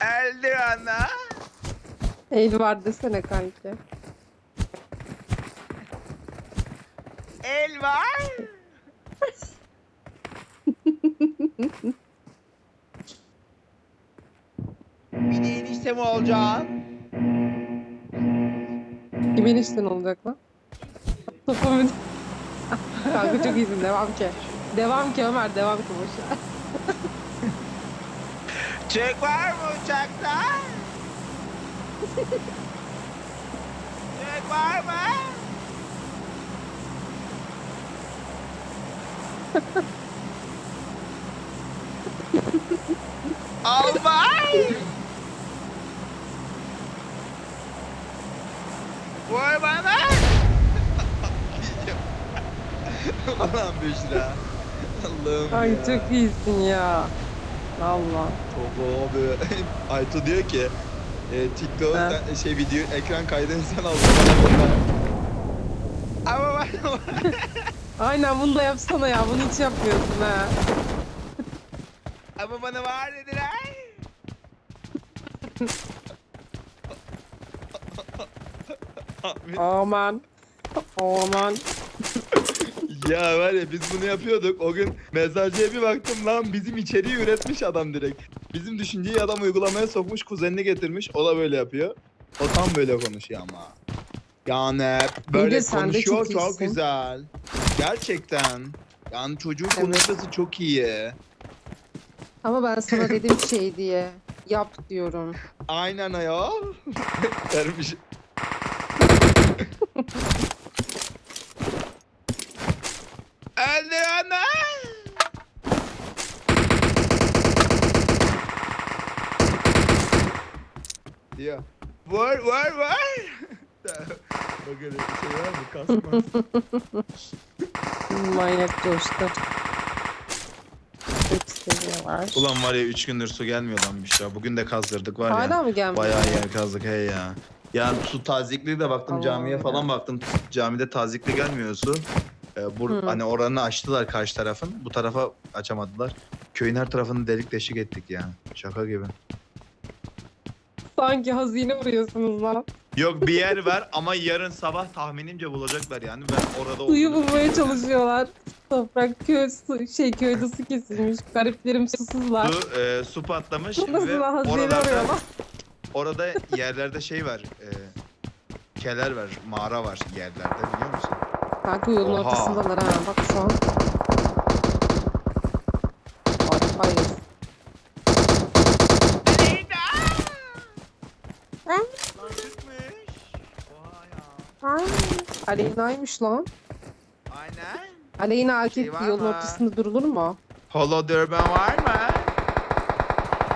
Eldivenler. El var desene kanki. El var. Bir de enişte mi olacaksın? Kimin işten olacak lan? Topa mı? kanka çok iyisin devam ki. Devam ki Ömer devam ki boşver. Çek var mı uçakta? Çek var mı? Albay! Vur bana! Ulan Büşra. Allah'ım Ay ya. çok iyisin ya. Valla. Baba abi. Aytu diyor ki e, TikTok Ha. sen- şey video ekran kaydını sen al bana gönder. Ama bana Aynen bunu da yapsana ya. Bunu hiç yapmıyorsun ha. ama bana var dediler. Abi, Aman. Aman. Ya var ya biz bunu yapıyorduk. O gün mezarcıya bir baktım lan bizim içeriği üretmiş adam direkt. Bizim düşünceyi adam uygulamaya sokmuş kuzenini getirmiş. O da böyle yapıyor. O tam böyle konuşuyor ama. Yani böyle Bilge, sen de konuşuyor çok çok, iyisin. güzel. Gerçekten. Yani çocuğun Evet. konuşması çok iyi. Ama ben sana dedim şey diye. Yap diyorum. Aynen ya. Vermiş. Öldü ana. Diyor. Vur vur vur. Bakın şey var mı? Manyak coştu. Ulan var ya 3 gündür su gelmiyor lan Büşra. Bugün de kazdırdık var ya. Hala mı gelmedi? Bayağı yer kazdık hey ya. Yani su tazikli de baktım Allah camiye Allah. falan baktım. Camide tazikli gelmiyor su. Ee, bu, Hı. hani oranı açtılar karşı tarafın. Bu tarafa açamadılar. Köyün her tarafını delik deşik ettik yani. Şaka gibi. Sanki hazine vuruyorsunuz lan. Yok bir yer var ama yarın sabah tahminimce bulacaklar yani. Ben orada Suyu bulmaya çalışıyorlar. Toprak köy su, şey köyde su kesilmiş. Gariplerim susuzlar. Su, e, su patlamış Nasıl ve lan hazine oralarda, arıyorlar? orada yerlerde şey var. E, keler var, mağara var yerlerde biliyor musun? Kanka yolun Oha. ortasındalar ha. Bak şu an. Ay, hayır. Lan Ha? çıkmış. Oha ya. Ay. Aleyna'ymış lan. Aynen. Aleyna erkek Şey var yolun mı? ortasında durulur mu? Holo Durban var mı?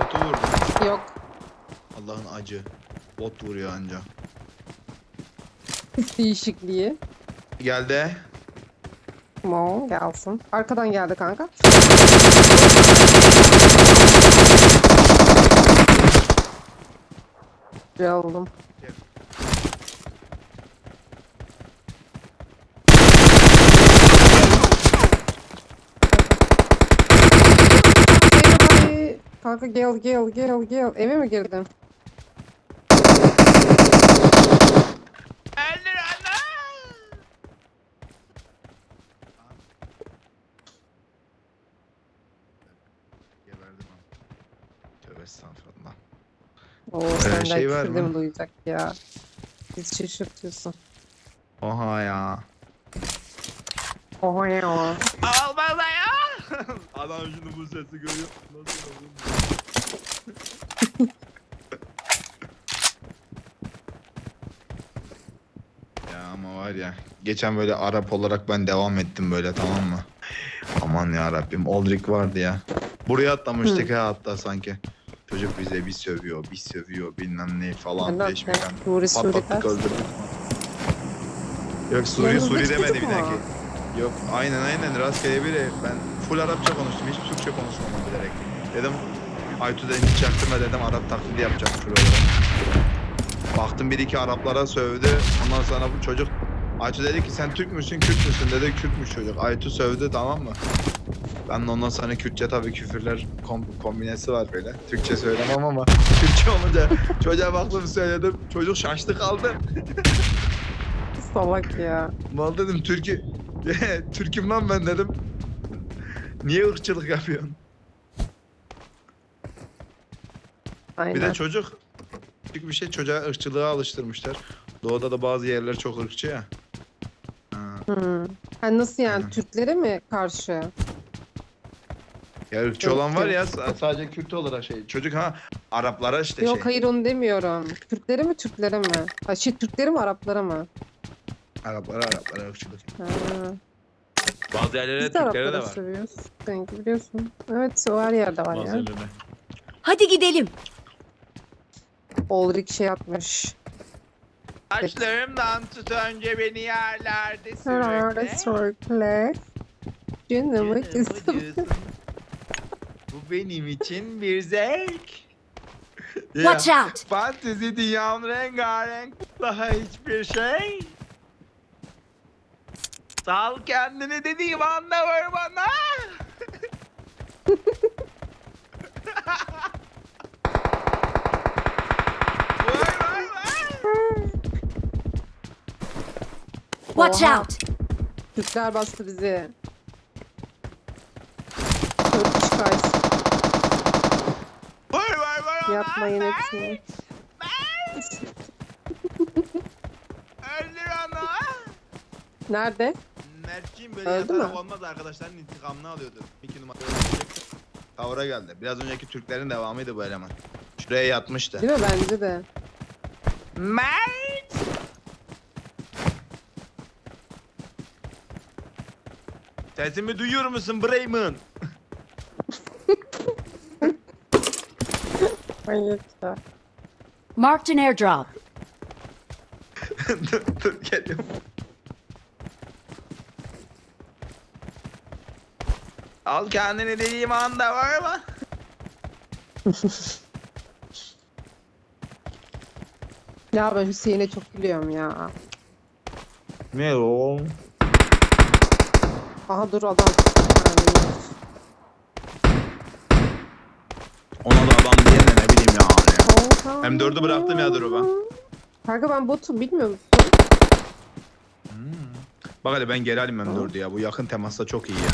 Botu vurdu. Yok. Allah'ın acı. Bot vuruyor anca. Değişikliği. Geldi. Tamam gelsin. Arkadan geldi kanka. Güzel oldum. Ay, Kanka gel gel gel gel. Eve mi girdin? Öldür ana. Geberdim ama. Tövbe estağfurullah. Oo senden şey var küfür de mı? mi duyacak ya? Biz şaşırtıyorsun. Oha ya. Oha ya. Al bana ya. Adam şunu bu sesi görüyor. Nasıl oğlum? ya ama var ya. Geçen böyle Arap olarak ben devam ettim böyle tamam mı? Aman ya Rabbim. Oldrik vardı ya. Buraya atlamıştık ha hatta sanki. Çocuk bize bir sövüyor, bir sövüyor, bilmem ne falan. Helal Beş be. mekan. Nuri Patlattık öldürdük. Yok Suri Suri demedi bir mu? dahaki. Yok aynen aynen rastgele biri. Ben full Arapça konuştum. Hiç Türkçe konuşmadım bilerek. Dedim Aytu dedim hiç çaktırma dedim Arap taklidi yapacağım şuralara. Baktım bir iki Araplara sövdü. Ondan sonra bu çocuk Aytu dedi ki sen Türk müsün Kürt müsün dedi Kürtmüş çocuk. Aytu sövdü tamam mı? Ben de ondan sonra Kürtçe tabii küfürler kom- kombinesi var böyle. Türkçe söylemem ama Kürtçe olunca çocuğa baktım söyledim. Çocuk şaştı kaldı. Salak ya. Mal dedim Türk'ü Türk'üm lan ben dedim. Niye ırkçılık yapıyorsun? Aynen. Bir de çocuk küçük bir şey çocuğa ırkçılığa alıştırmışlar. Doğuda da bazı yerler çok ırkçı ya. Ha. Hı. Ha, nasıl yani? Aynen. Türklere mi karşı? Ya ırkçı olan var ya sa- sadece Kürt olarak şey. Çocuk ha Araplara işte Yok şey. hayır onu demiyorum. Kürtlere mi Türklere mi? Ha, şey Türklere mi Araplara mı? Araplara Araplara ırkçılık. Ha. Bazı yerlere Türklere de var. seviyoruz. Sanki biliyorsun. Evet o her yerde var Bazı ya. yerlere. Hadi gidelim. Ulrik şey atmış. Saçlarımdan tut önce beni yerlerde Herhalde sörkle. Canımı kızım. Bu benim için bir zevk. Watch out. Fantezi dünyam rengarenk daha hiçbir şey. Sal kendini dediğim anda vur bana. vur vur vur. Watch Oha. out. Türkler bastı bizi. Turkish guys. Vur vur vur. Yapmayın hepsini. Öldür onu. Nerede? Mert'ciğim böyle Öldü yatarak mü? olmaz arkadaşların intikamını alıyordu. İki numara. Tavra geldi. Biraz önceki Türklerin devamıydı bu eleman. Şuraya yatmıştı. Değil mi? Bence de. Mert! Sesimi duyuyor musun Bremen? Marked an airdrop. dur dur geliyorum. Al kendini dediğim anda var mı? Ya ben Hüseyin'e çok gülüyorum ya. Ne o? Aha dur adam. Yani, Ona da adam diye ne bileyim ya. Hem dördü bıraktım ya drop'a. Kanka ben botum bilmiyor musun? Bak hadi ben geri alayım M4'ü ya. Bu yakın temasta çok iyi ya.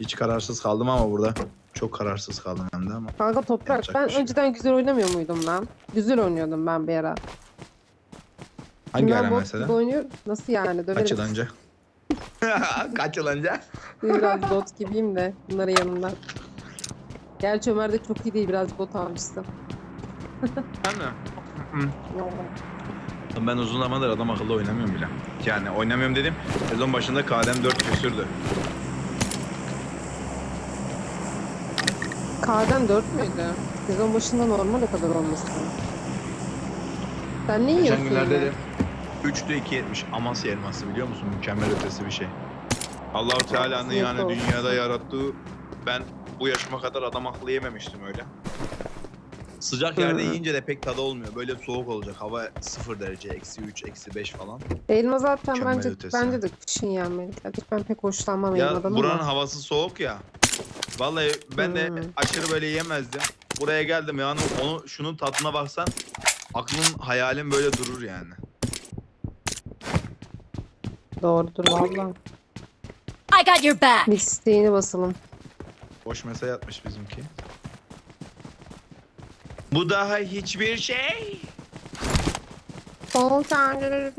Hiç kararsız kaldım ama burada. Çok kararsız kaldım hem de ama. Kanka toprak Yapacak ben bir şey önceden güzel oynamıyor muydum lan? Güzel oynuyordum ben bir ara. Hangi Şimdi ben ara bot mesela? gibi oynuyorum. Nasıl yani? Döveriz. Kaç yıl önce? Kaç yıl önce? Biraz bot gibiyim de bunların yanında. Gerçi Ömer de çok iyi değil biraz bot avcısı. Ben mi? Ben uzun zamandır adam akıllı oynamıyorum bile. Yani oynamıyorum dedim. Sezon başında KDM 4 küsürdü. K'den 4 müydü? Sezon başında normal o kadar olması. Sen ne Geçen yiyorsun günlerde de 3'te 2.70 Amasya elması biliyor musun? Mükemmel ötesi bir şey. Allahu Teala'nın yani olsun. dünyada yarattığı ben bu yaşıma kadar adam akıllı yememiştim öyle. Sıcak yerde Hı. yiyince de pek tadı olmuyor. Böyle soğuk olacak. Hava 0 derece, eksi 3, eksi 5 falan. Elma zaten Mükemmel bence ötesi. bence de kışın yenmeli. Gerçi ben pek hoşlanmam Ya elmadan buranın ama. havası soğuk ya. Vallahi ben de Hmm. aşırı böyle yemezdim. Buraya geldim yani onu şunun tadına baksan aklın hayalin böyle durur yani. Doğrudur valla. I got your back. Bir isteğini basalım. Boş mesaj atmış bizimki. Bu daha hiçbir şey. Son saniyeleri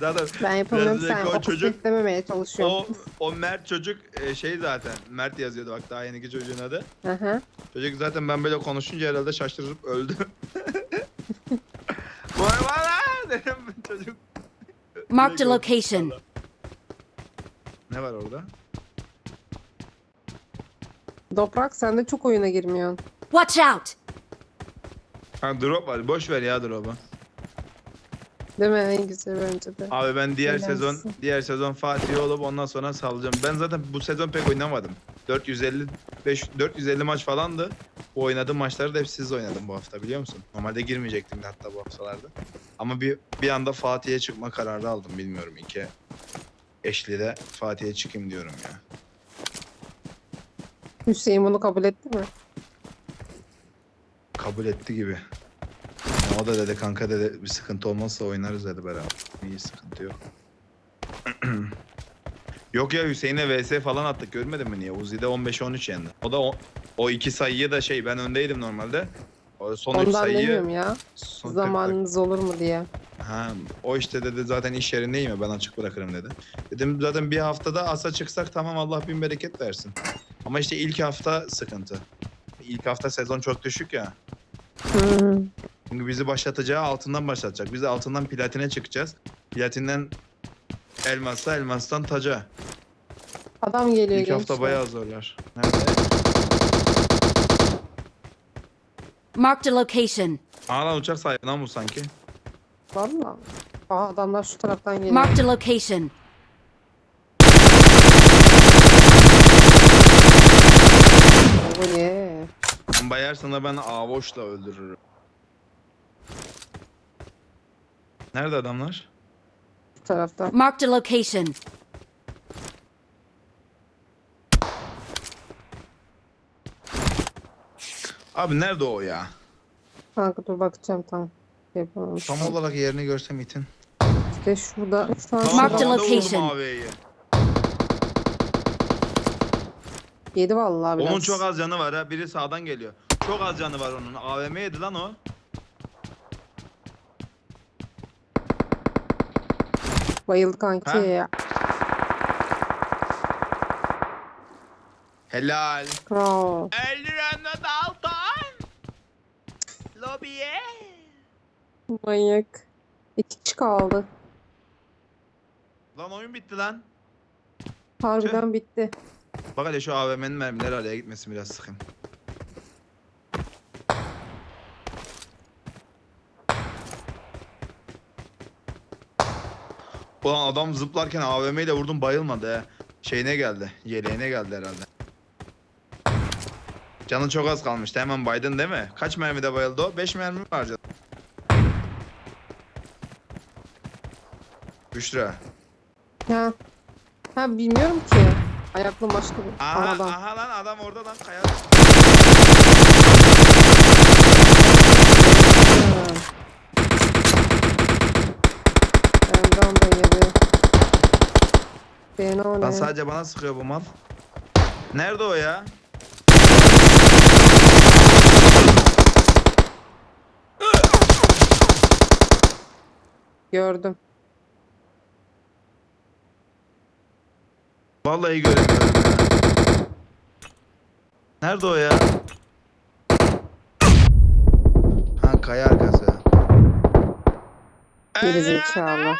Zaten Ben yapamıyorum Biraz sen önceki o o çocuk- beklememeye o, çalışıyorum. o Mert çocuk e, şey zaten Mert yazıyordu bak daha yeniki çocuğun adı. Hı hı. Çocuk zaten ben böyle konuşunca herhalde şaşırıp öldü. Vay bana dedim çocuk. Marked a location. Ne var orada? Toprak sen de çok oyuna girmiyorsun. Watch out. Ha drop var. Boş ver ya drop'u. Değil mi? En güzel bence de. Abi ben diğer Eğlensin. sezon diğer sezon Fatih olup ondan sonra salacağım. Ben zaten bu sezon pek oynamadım. 450 5 450 maç falandı. Bu oynadığım maçları da hep siz oynadım bu hafta biliyor musun? Normalde girmeyecektim de hatta bu haftalarda. Ama bir bir anda Fatih'e çıkma kararı aldım bilmiyorum iki. Eşli'de Fatih'e çıkayım diyorum ya. Hüseyin bunu kabul etti mi? Kabul etti gibi. O da dedi kanka dedi bir sıkıntı olmazsa oynarız dedi beraber. İyi sıkıntı yok. yok ya Hüseyin'e VS falan attık görmedin mi niye? Uzi'de 15-13 yendi. O da o, o iki sayıyı da şey ben öndeydim normalde. O son üç Ondan sayıyı demiyorum ya. son 40 Zamanınız olur mu diye. Ha, o işte dedi zaten iş yerindeyim ya ben açık bırakırım dedi. Dedim zaten bir haftada asa çıksak tamam Allah bin bereket versin. Ama işte ilk hafta sıkıntı. İlk hafta sezon çok düşük ya. Hmm. Çünkü bizi başlatacağı altından başlatacak. Biz de altından platine çıkacağız. Platinden elmasa, elmastan taca. Adam geliyor İlk hafta gençler. bayağı zorlar. Nerede? Marked a location. Aa lan uçak sahibi lan bu sanki. Valla. Aa adamlar şu taraftan geliyor. Marked a location. Bu ne? Bomba yersen de ben avoşla öldürürüm. Nerede adamlar? Şu tarafta. Marked a location. Abi nerede o ya? Kanka dur bakacağım tam. Yapamam. Tam olarak yerini görsem itin. İşte şurada. Şu an Mark the location. AV'yi. Yedi vallahi biraz. Onun çok az canı var ha. Biri sağdan geliyor. Çok az canı var onun. AVM yedi lan o. Bayıldı kanki. Ha? Helal. 50 lira Dalton. Lobiye. Manyak. İki kişi kaldı. Lan oyun bitti lan. Harbiden bitti. Bak hele şu AVM'nin mermileri araya gitmesin biraz sıkın. Ulan adam zıplarken AVM ile vurdum bayılmadı he. Şeyine geldi. Yeleğine geldi herhalde. Canı çok az kalmıştı. Hemen baydın değil mi? Kaç mermide bayıldı o? 5 mermi mi harcadı? Büşra. Ha. Ha bilmiyorum ki. Ayaklı başka bir Aha, adam. aha lan adam orada lan kaya. Benden de yedi. Beni o Lan ne? sadece bana sıkıyor bu mal. Nerede o ya? Gördüm. Vallahi göremiyorum ya. Nerede o ya? Ha kaya arkası. Geri zekalı.